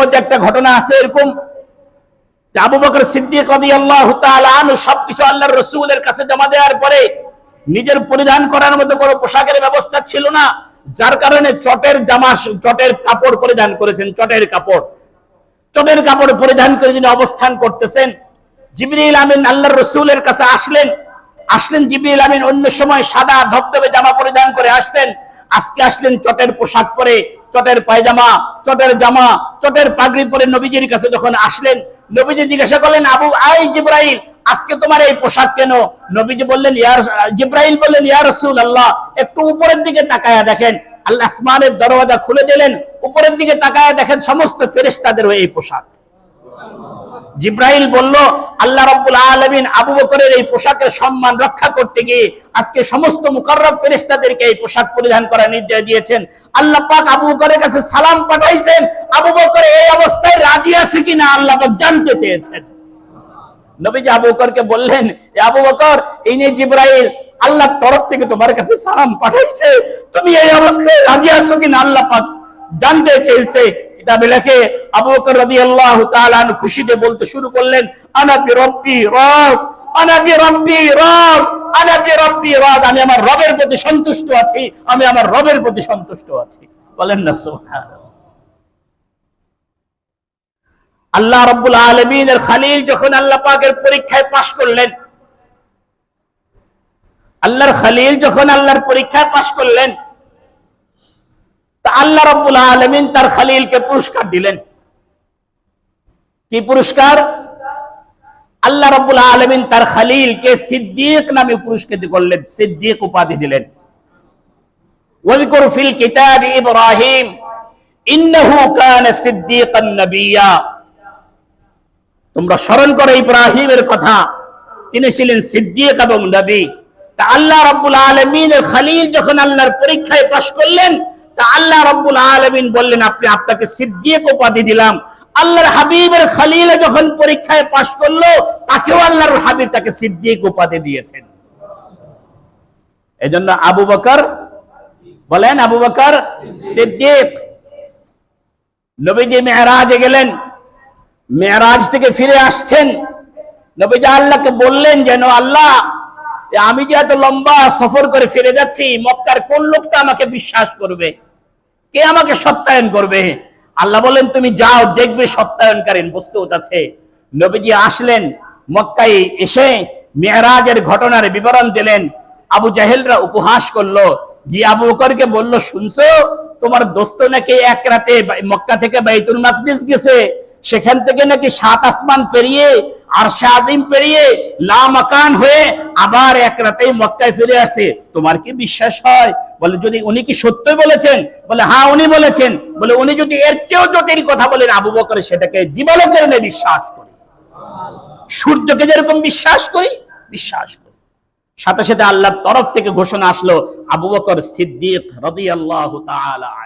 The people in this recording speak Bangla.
মধ্যে একটা ঘটনা আছে এরকম। আবু বকর সিদ্দিক তাআলা সবকিছু আল্লাহর রাসূলের কাছে জমা দেওয়ার পরে নিজের পরিধান করার মতো কোনো পোশাকের ব্যবস্থা ছিল না, যার কারণে চটের জামা, চটের কাপড় পরিধান করেছেন, চটের কাপড়। চটের কাপড় পরিধান করে যিনি অবস্থান করতেছেন, জিবরিল আমিন আল্লাহর রসুলের কাছে আসলেন। আসলেন জিবরিল আমিন অন্য সময় সাদা ধবধবে জামা পরিধান করে আসলেন। আজকে আসলেন চটের পোশাক পরে চটের পায়জামা, চটের জামা, চটের পাগড়ি পরে নবীজির কাছে যখন আসলেন, নবীজি জিজ্ঞাসা করলেন, আবু, আই জিব্রাইল, আজকে তোমার এই পোশাক কেন? নবীজি বললেন ইয়ার জিব্রাইল বললেন ইয়ার রাসূল আল্লাহ একটু উপরের দিকে তাকায়া দেখেন। আল্লাহ আসমানের দরওয়াজা খুলে দিলেন, উপরের দিকে তাকায়া দেখেন, সমস্ত ফেরেশতাদের এই পোশাক। জিব্রাইল বলল, আল্লাহ রাব্বুল আলামিন আবু বকরের এই পোশাকের সম্মান রক্ষা করতে গিয়ে আজকে সমস্ত মুকাররব ফেরেশতাদেরকে এই পোশাক পরিধান করার নির্দেশ দিয়েছেন। আল্লাহ পাক আবু বকরের কাছে সালাম পাঠাইছেন, আবু বকর এই অবস্থায় রাজি আছে কিনা আল্লাহ পাক জানতে চেয়েছেন। নবীজি আবু বকরকে বললেন আবু বকর, এই নিয়ে জিব্রাইল, আল্লাহর তরফ থেকে তোমার কাছে সালাম পাঠাইছে, তুমি এই অবস্থায় রাজি আছো কিনা আল্লাহ পাক জানতে চেয়েছে। কিতাবে লেখে আবু বকর রাদিয়াল্লাহু তাআলা খুশিতে বলতে শুরু করলেন, আনা বি রব্বি রব, আনা বি রব্বি রব, আনা বি রব্বি রব, আমি আমার রবের প্রতি সন্তুষ্ট আছি, আমি আমার রবের প্রতি সন্তুষ্ট আছি। বলেন না, সুবহানাল্লাহ। আল্লাহ রব্বুল আলমিনের খালিল যখন আল্লাহ পাকের পরীক্ষায় পাশ করলেন, আল্লাহর খালিল যখন আল্লাহর পরীক্ষায় পাশ করলেন তা আল্লাহ রব্বুল আলমিন তার খালিলকে পুরস্কার দিলেন। কি পুরস্কার? আল্লাহ রব্বুল আলমিন তার খালিলকে সিদ্দিক নামে পুরস্কৃত করলেন, সিদ্দিক উপাধি দিলেন। ওয়াজকুর ফিল কিতাব তোমরা স্মরণ করো ইব্রাহিমের কথা, তিনি ছিলেন সিদ্দিক এবং নবী। তা আল্লাহ রব্বুল আলমিনের খালিল যখন আল্লাহর পরীক্ষায় পাশ করলেন আল্লাহ রব্বুল আলমিন বললেন, আপনি আপনাকে সিদ্দিক উপাধি দিলাম। আল্লাহর হাবিবের খালিল যখন পরীক্ষায় পাশ করল, তাকেও আল্লাহর হাবিব তাকে সিদ্দিক উপাধি দিয়েছেন। এজন্য আবু বকর বলেন, আবু বকর সিদ্দিক, নবীজি মেহরাজে গেলেন। মেয়ারাজ থেকে ফিরে আসছেন। নবীজি আল্লাহকে বললেন, যেন আল্লাহ, আমি যে এত লম্বা সফর করে ফিরে যাচ্ছি, মক্কার কোন লোকটা আমাকে বিশ্বাস করবে? কে আমাকে সত্যায়ন করবে? আল্লাহ বলেন, তুমি যাও, দেখবে সত্যায়নকারীর বস্তু আছে। নবীজি আসলেন, মক্কায় এসে মেহরাজের ঘটনার বিবরণ দিলেন। আবু জাহেলরা উপহাস করল, জি, আবু বকরকে বলল, শুনছো? তোমার দোস্ত নাকি এক রাতে মক্কা থেকে বাইতুল মাকদিস গেছে। সেখান থেকে নাকি সাত আসমান পেরিয়ে আর শাহিম পেরিয়ে, লামাকান হয়ে আবার এক রাতেই মক্কায় ফিরে আসে। তোমার কি বিশ্বাস হয়? বলে, যদি উনি কি সত্যই বলেছেন? বলে হ্যাঁ উনি বলেছেন। বলে, উনি যদি এর চেয়েও জটিল কথা বলেন, আবু বকর সেটাকে দিবালকের বিশ্বাস করি। সূর্যকে যেরকম বিশ্বাস করি বিশ্বাস করি। সাথে সাথে আল্লাহর তরফ থেকে ঘোষণা আসলো, আবু বকর সিদ্দিক তাআলা আনহু